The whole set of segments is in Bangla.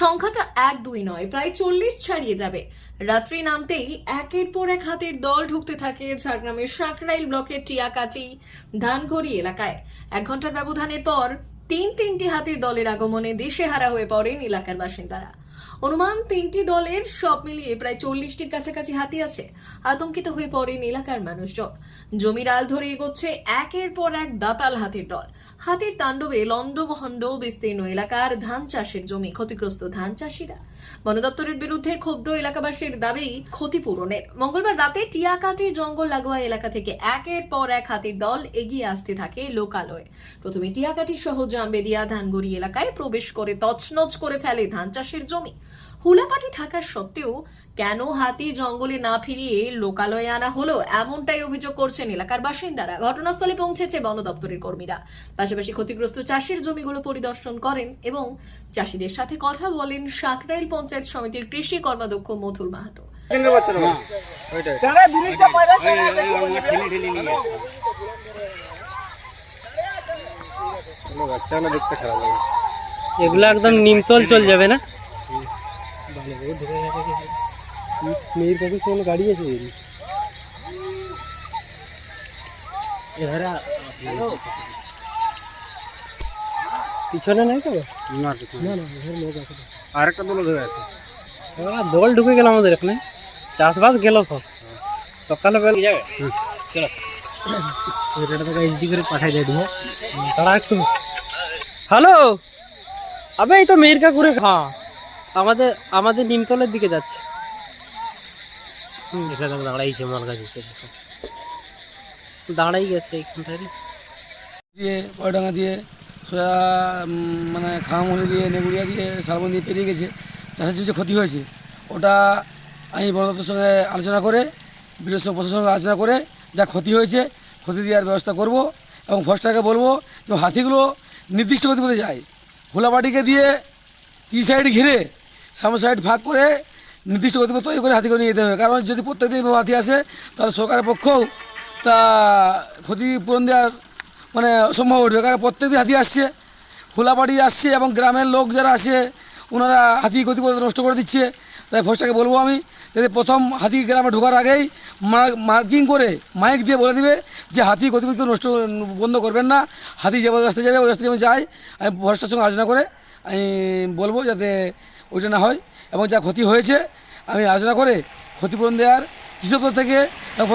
সংখ্যাটা এক দুই নয়, প্রায় চল্লিশ ছাড়িয়ে যাবে। রাত্রি নামতেই একের পর এক হাতের দল ঢুকতে থাকে ঝাড়গ্রামের সাকরাইল ব্লকের টিয়াকাটি ধানঘড়ি এলাকায়। এক ঘণ্টার ব্যবধানের পর তিন তিনটি হাতির দলের আগমনে দিশেহারা হয়ে পড়েন এলাকার বাসিন্দারা। অনুমান তিনটি দলের সব মিলিয়ে প্রায় চল্লিশটির কাছাকাছি হাতি আছে। আতঙ্কিত হয়ে পড়েন এলাকার মানুষজন। জমির আল ধরে এগোচ্ছে একের পর এক দাতাল হাতির দল। হাতির তাণ্ডবে লন্ডভণ্ড বিস্তীর্ণ এলাকার ধান চাষের জমি ক্ষতিগ্রস্ত ধান চাষিরা। বন দপ্তরের বিরুদ্ধে ক্ষুব্ধ এলাকাবাসীর দাবি ক্ষতিপূরণের। মঙ্গলবার রাতে টিয়াকাটি জঙ্গল লাগোয়া এলাকা থেকে একের পর এক হাতির দল এগিয়ে আসতে থাকে লোকালয়ে। প্রথমে টিয়াকাটি সহ জাম্বেদিয়া ধানগড়ি এলাকায় প্রবেশ করে তছনছ করে ফেলে ধান চাষের জমি। হুলাপাটি থাকার সত্ত্বেও কেন হাতি জঙ্গলে না ফিরিয়ে লোকালয়ে আনা হলো? এমনটাই অভিযোগ করছেন এলাকার বাসিন্দারা। ঘটনাস্থলে পৌঁছেছে বন দপ্তরের কর্মীরা। পাশাপাশি ক্ষতিগ্রস্ত চাষের জমিগুলো পরিদর্শন করেন এবং চাষিদের সাথে কথা বলেন সাকরাইল পঞ্চায়েত সমিতির কৃষি কর্মাধ্যক্ষ মথুর মাহাতো। এগুলো একদম না ওইটাই যাবে বিরিটা পয়দা করে দেখো বলবে। কোনো বাচ্চাগুলো দেখতে খারাপ লাগে এগুলো একদম নিমতল চল যাবে না মেয়ের কাছে সেখানে গাড়ি আছে পিছনে নাই তো না না না আরেকটা দল ধরে আছে এবার দল ঢুকে গেল আমাদের এখানে চাষবাস গেল সব সকালে বেলা চলো এটা তোকে এইচডি করে পাঠাই দিয়ে দিয়ে তারা একটু হ্যালো আবে এই তো মেয়েরকা ঘুরে হ্যাঁ আমাদের আমাদের নিমতলের দিকে যাচ্ছে। হুম এটা তো দাঁড়াইছে মাল গাছ দাঁড়াই গেছে এইখানটায় দিয়ে পয়ডাঙ্গা দিয়ে সোজা মানে খামামুনি দিয়ে নেগুড়িয়া দিয়ে শালবন দিয়ে পেরিয়ে গেছে। চাষের যে ক্ষতি হয়েছে ওটা আমি বড় দপ্তরের সঙ্গে আলোচনা করে বিরোধী প্রশাসনের সঙ্গে আলোচনা করে যা ক্ষতি হয়েছে ক্ষতি দেওয়ার ব্যবস্থা করব এবং ফরেস্টারকে বলব যে হাতিগুলো নির্দিষ্ট গতি করতে যায়। হোলাবাটিকে দিয়ে তিন সাইড ঘিরে সামনে সাইড ভাগ করে নির্দিষ্ট গতিপথ তৈরি করে হাতিকে নিয়ে যেতে হবে। কারণ যদি প্রত্যেকদিন হাতি আসে, তাহলে সরকারের পক্ষেও তা ক্ষতিপূরণ দেওয়ার মানে অসম্ভব উঠবে। কারণ প্রত্যেকদিন হাতি আসছে, ফুলাবাড়ি আসছে এবং গ্রামের লোক যারা আসে ওনারা হাতি গতিপথ নষ্ট করে দিচ্ছে। তাই ফোর্সটাকে বলব আমি যাতে প্রথম হাতি গ্রামে ঢোকার আগেই মার্কিং করে মাইক দিয়ে বলে দিবে যে হাতি গতিপথকে নষ্ট বন্ধ করবেন না। হাতি যে রাস্তায় যাবে, ওই রাস্তায় যেমন যায় আমি ফরেস্টের সঙ্গে আলোচনা করে আমি বলব যাতে ওইটা না হয়। এবং যা ক্ষতি হয়েছে আমি আলোচনা করে ক্ষতিপূরণ দেওয়ার কৃষি দপ্তর থেকে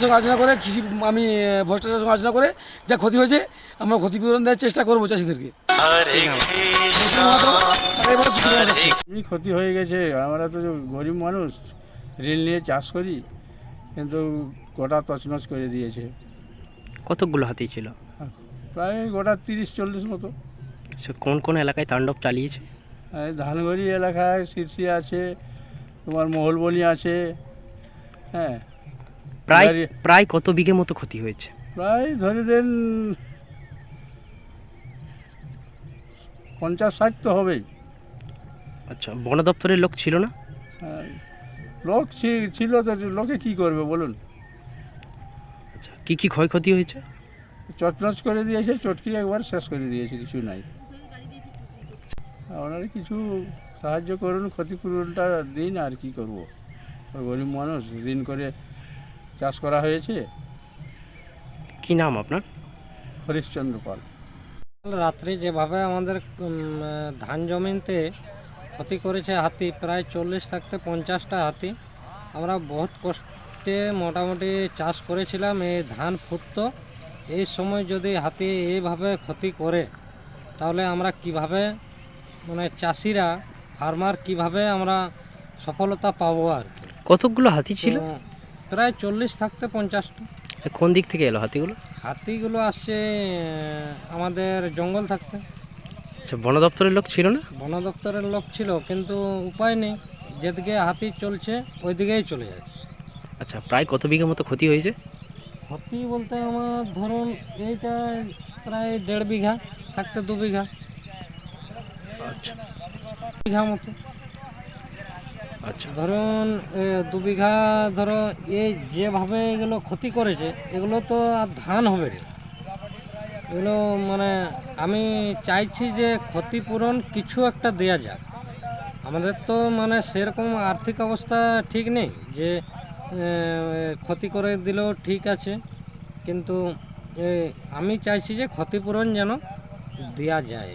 সঙ্গে আলোচনা করে কৃষি আমি ফরেস্টের সঙ্গে আলোচনা করে যা ক্ষতি হয়েছে আমরা ক্ষতিপূরণ দেওয়ার চেষ্টা করব চাষিদেরকে। ক্ষতি হয়ে গেছে। আমরা তো গরিব মানুষ ঋণ নিয়ে চাষ করি কিন্তু গোটা তছনছ করে দিয়েছে। কতগুলো হাতি ছিল? প্রায় গোটা তিরিশ চল্লিশ মতো। সে কোন কোন এলাকায় তাণ্ডব চালিয়েছে? ধানগড়ি এলাকায় শীর্ষি আছে তোমার মহলবনি আছে হ্যাঁ। প্রায় প্রায় কত বিঘে মতো ক্ষতি হয়েছে? প্রায় ধরে দেন পঞ্চাশ ষাট তো হবেই। আচ্ছা বন দপ্তরের লোক ছিল না? হ্যাঁ, লোক ছিল তো লোকে কি করবে বলুন? আচ্ছা কি কি ক্ষয়ক্ষতি হয়েছে? চটনচ করে দিয়েছে চটকি একবার শেষ করে দিয়েছে কিছু নাই। আপনারা কিছু সাহায্য করুন ক্ষতিপূরণটা দিন আর কি করব। গরিব মানুষ ঋণ করে চাষ করা হয়েছে। কি নাম আপনার? হরিশ্চন্দ্র পাল। রাত্রে যেভাবে আমাদের ধান জমিতে ক্ষতি করেছে হাতি প্রায় চল্লিশ থাকতে পঞ্চাশটা হাতি আমরা বহুত কষ্টে মোটামুটি চাষ করেছিলাম এই ধান ফুটতো। এই সময় যদি হাতি এইভাবে ক্ষতি করে তাহলে আমরা কীভাবে মানে চাষিরা ফার্মার কীভাবে আমরা সফলতা পাবো আর কি। কতগুলো হাতি ছিল? তো প্রায় চল্লিশ থাকতে পঞ্চাশটা। আচ্ছা, কোন দিক থেকে এলো হাতিগুলো? হাতিগুলো আসছে আহ, আমাদের জঙ্গল থাকতে। আচ্ছা বন দপ্তরের লোক ছিল না? বন দপ্তরের লোক ছিল কিন্তু উপায় নেই। যেদিকে হাতি চলছে ওই দিকেই চলে যায়। আচ্ছা প্রায় কত বিঘে মতো ক্ষতি হয়েছে? হাতি বলতে আমার ধরুন এইটা প্রায় দেড় বিঘা থাকতে দু বিঘা। আচ্ছা। বিঘা মতো। আচ্ছা। ধরুন দু বিঘা ধরো এই যেভাবে এগুলো ক্ষতি করেছে এগুলো তো আর ধান হবে না। এগুলো মানে আমি চাইছি যে ক্ষতিপূরণ কিছু একটা দেয়া যাক। আমাদের তো মানে সেরকম আর্থিক অবস্থা ঠিক নেই যে ক্ষতি করে দিলেও ঠিক আছে। কিন্তু আমি চাইছি যে ক্ষতিপূরণ যেন দেওয়া যায়।